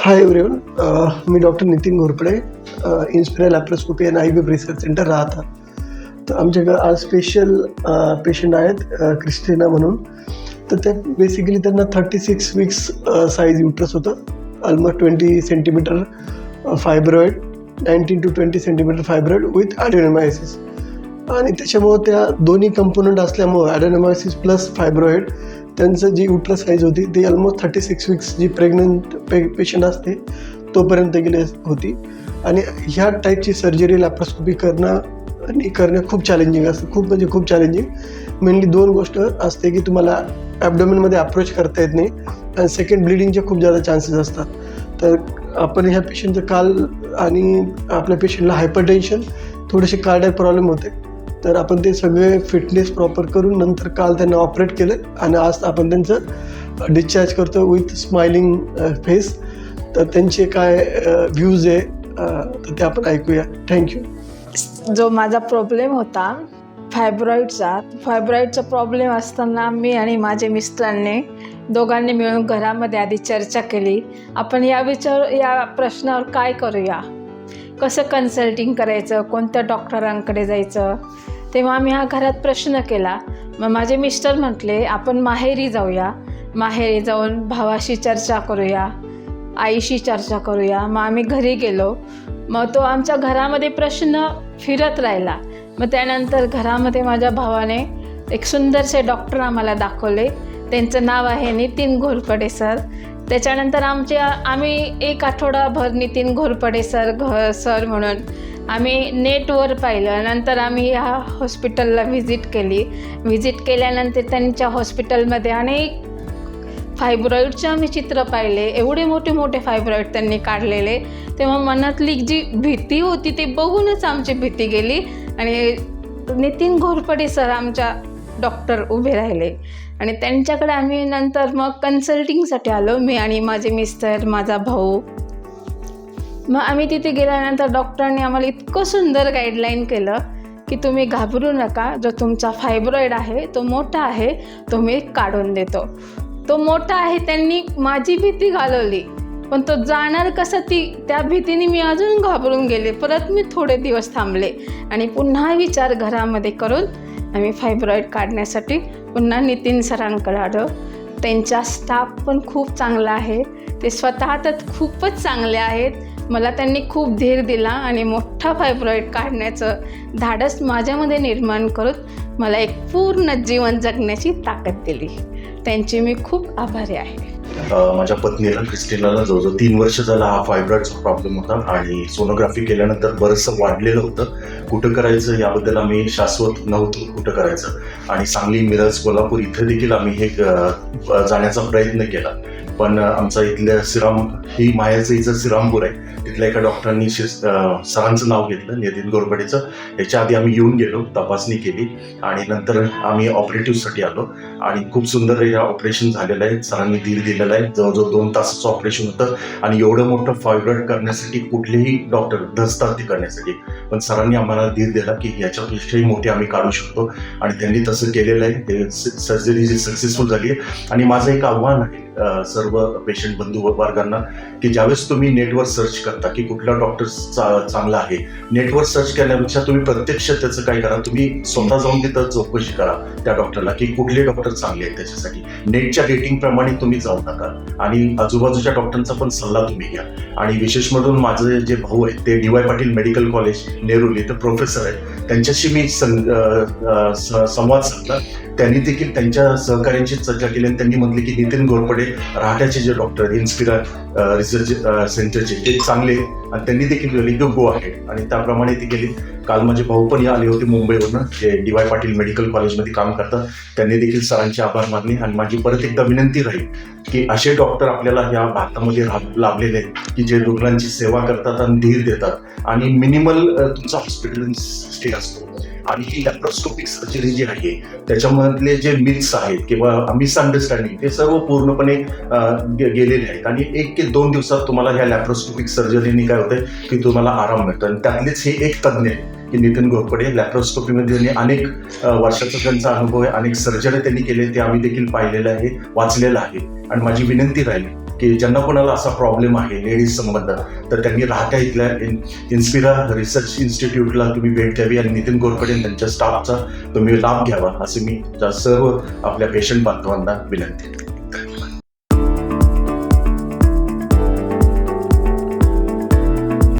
High everyone uh, me doctor Nitin Ghorpade Inspira laparoscopy and I B research centre राहता. तर आमच्याकडे आज special patient uh, आहेत uh, Christina म्हणून. तर त्या बेसिकली त्यांना thirty six weeks size uterus होतं. Almost twenty centimetre fibroid nineteen to twenty centimetre fibroid with adenomyosis आणि त्याच्यामुळं त्या दोन्ही कंपोनंट असल्यामुळं ॲडेनोमायसिस प्लस फायब्रॉइड त्यांचं जी युट्रस साईज होती ती ऑलमोस्ट थर्टी सिक्स वीक्स जी प्रेग्नंट पे पेशंट असते तोपर्यंत गेली होती. आणि ह्या टाईपची सर्जरी लॅप्रोस्कोपी करणं आणि करणं खूप चॅलेंजिंग असतं. खूप म्हणजे खूप चॅलेंजिंग मेनली दोन गोष्ट असते की तुम्हाला ॲबडोमेनमध्ये अप्रोच करता येत नाही आणि सेकंड ब्लिडिंगचे खूप जादा चान्सेस असतात. तर आपण ह्या पेशंटचं काल आणि आपल्या पेशंटला हायपर टेन्शन थोडेसे कार्डियक प्रॉब्लेम होते. तर आपण ते सगळे फिटनेस प्रॉपर करून नंतर काल त्यांना ऑपरेट केलं आणि आज आपण त्यांचं डिस्चार्ज करतो विथ स्माइलिंग फेस तर त्यांचे काय व्ह्यूज आहे तर ते आपण ऐकूया. थँक्यू जो माझा प्रॉब्लेम होता फायब्रॉईडचा फायब्रॉईडचा प्रॉब्लेम असताना मी आणि माझे मिस्टरांनी दोघांनी मिळून घरामध्ये आधी चर्चा केली. आपण या विचार या प्रश्नावर काय करूया? कसं कन्सल्टिंग करायचं कोणत्या डॉक्टरांकडे जायचं? तेव्हा आम्ही हा घरात प्रश्न केला. मग माझे मिस्टर म्हटले आपण माहेरी जाऊया. माहेरी जाऊन भावाशी चर्चा करूया आईशी चर्चा करूया. मग आम्ही घरी गेलो. मग तो आमच्या घरामध्ये प्रश्न फिरत राहिला. मग त्यानंतर घरामध्ये माझ्या भावाने एक सुंदरसे डॉक्टर आम्हाला दाखवले. त्यांचं नाव आहे नितीन घोरपडे सर. त्याच्यानंतर आमच्या आम्ही एक आठवडाभर नितीन घोरपडे सर घ सर म्हणून आम्ही नेटवर पाहिलं. नंतर आम्ही ह्या हॉस्पिटलला व्हिजिट केली. व्हिजिट केल्यानंतर त्यांच्या हॉस्पिटलमध्ये अनेक फायब्रॉईडचे आम्ही चित्र पाहिले. एवढे मोठे मोठे फायब्रॉईड त्यांनी काढलेले. तेव्हा मनातली जी भीती होती ते बघूनच आमची भीती गेली. आणि नितीन घोरपडे सर आमच्या डॉक्टर उभे राहिले. आणि त्यांच्याकडे आम्ही नंतर मग कन्सल्टिंगसाठी आलो मी आणि माझे मिस्टर माझा भाऊ. मग आम्ही तिथे गेल्यानंतर डॉक्टरांनी आम्हाला इतकं सुंदर गाईडलाईन केलं की तुम्ही घाबरू नका. जो तुमचा फायब्रॉईड आहे तो मोठा आहे तो मी काढून देतो. तो मोठा आहे त्यांनी माझी भीती घालवली. पण तो जाणार कसं ती त्या भीतीने मी अजून घाबरून गेले. परत मी थोडे दिवस थांबले. आणि पुन्हा विचार घरामध्ये करून आम्ही फायब्रॉईड काढण्यासाठी पुन्हा नितीन सरांकडे आलो. त्यांचा स्टाफ पण खूप चांगला आहे. ते स्वतः तर खूपच चांगले आहेत. मला त्यांनी खूप धीर दिला आणि मोठा फायब्रॉईड काढण्याचं धाडस माझ्यामध्ये निर्माण करून मला एक पूर्ण जीवन जगण्याची ताकद दिली. त्यांची मी खूप आभारी आहे. माझ्या पत्नीला क्रिस्टिनाला जवळजवळ तीन वर्ष झाला हा फायब्रॉइडचा प्रॉब्लेम होता आणि सोनोग्राफी केल्यानंतर बरंचसं वाढलेलं होतं. कुठं करायचं याबद्दल आम्ही शाश्वत नव्हतो कुठं करायचं. आणि सांगली मिरज कोल्हापूर इथे देखील आम्ही हे जाण्याचा प्रयत्न केला. पण आमचा इथल्या श्रीराम ही मायाचं हिचं श्रीरामपूर आहे. तिथल्या एका डॉक्टरांनी शिस- सरांचं नाव घेतलं नितीन गोरपडेचं याच्या आधी आम्ही येऊन गेलो तपासणी केली आणि नंतर आम्ही ऑपरेटिव्हसाठी आलो. आणि खूप सुंदर हे ऑपरेशन झालेलं आहे. सरांनी धीर दिलेला आहे. जवळजवळ दोन तासाचं ऑपरेशन होतं. आणि एवढं मोठं फायब्रॉइड करण्यासाठी कुठलेही डॉक्टर धसतात ते करण्यासाठी. पण सरांनी आम्हाला धीर दिला की याच्यापेक्षाही मोठे आम्ही काढू शकतो. आणि त्यांनी तसं केलेलं आहे. ते सर्जरी जी सक्सेसफुल झाली आहे. आणि माझं एक आव्हान आहे सर्व पेशंट बंधू वर्गांना की ज्यावेळेस तुम्ही नेटवर सर्च करता की कुठला डॉक्टर चांगला आहे नेटवर सर्च करण्यापेक्षा तुम्ही प्रत्यक्ष त्याचं काय करा तुम्ही स्वतः जाऊन तिथं चौकशी करा त्या डॉक्टरला की कुठले डॉक्टर चांगले आहेत त्याच्यासाठी. नेटच्या रेटिंग प्रमाणे तुम्ही जाऊ नका आणि आजूबाजूच्या डॉक्टरांचा पण सल्ला तुम्ही घ्या. आणि विशेष म्हणून माझे जे भाऊ आहेत ते D Y Patil medical college नेरुली तर प्रोफेसर आहेत. त्यांच्याशी मी सं- संवाद साधला. त्यांनी देखील त्यांच्या सहकार्यांची चर्चा केली आणि त्यांनी म्हटले की नितीन घोरपडे राहट्याचे जे डॉक्टर आहेत इन्स्पिरा रिसर्च सेंटरचे ते चांगले आणि त्यांनी देखील गेली गो आहे. आणि त्याप्रमाणे ती केली. काल माझे भाऊ पण आले होते मुंबईवरून जे डी वाय पाटील मेडिकल कॉलेजमध्ये काम करतात. त्यांनी देखील सरांचे आभार मानले. आणि माझी परत एकदा विनंती राहील की असे डॉक्टर आपल्याला या भारतामध्ये लाभलेले आहेत की जे रुग्णांची सेवा करतात आणि धीर देतात. आणि मिनिमल तुमचा हॉस्पिटल स्टे असतो. आणि ही लॅप्रोस्कोपिक सर्जरी जी आहे त्याच्यामधले जे मिथ्स आहेत किंवा मिसअंडरस्टँडिंग ते सर्व पूर्णपणे गेलेले आहेत. आणि एक ते दोन दिवसात तुम्हाला ह्या लॅप्रोस्कोपिक सर्जरीने काय होतं की तुम्हाला आराम मिळतो. आणि त्यातलेच हे एक तज्ज्ञ आहे की नितीन घोरपडे. लॅप्रोस्कोपीमध्ये त्यांनी अनेक वर्षाचा त्यांचा अनुभव आहे. अनेक सर्जरी त्यांनी केले ते आम्ही देखील पाहिलेलं आहे वाचलेलं आहे. आणि माझी विनंती राहिली की ज्यांना कोणाला असा प्रॉब्लेम आहे लेडीज संबंध तर त्यांनी राहत्या इथल्या इन इन्स्पिरा रिसर्च इन्स्टिट्यूटला तुम्ही भेट द्यावी आणि नितीन गोरकडे आणि त्यांच्या स्टाफचा तुम्ही लाभ घ्यावा असे मी त्या सर्व आपल्या पेशंट बांधवांना विनंती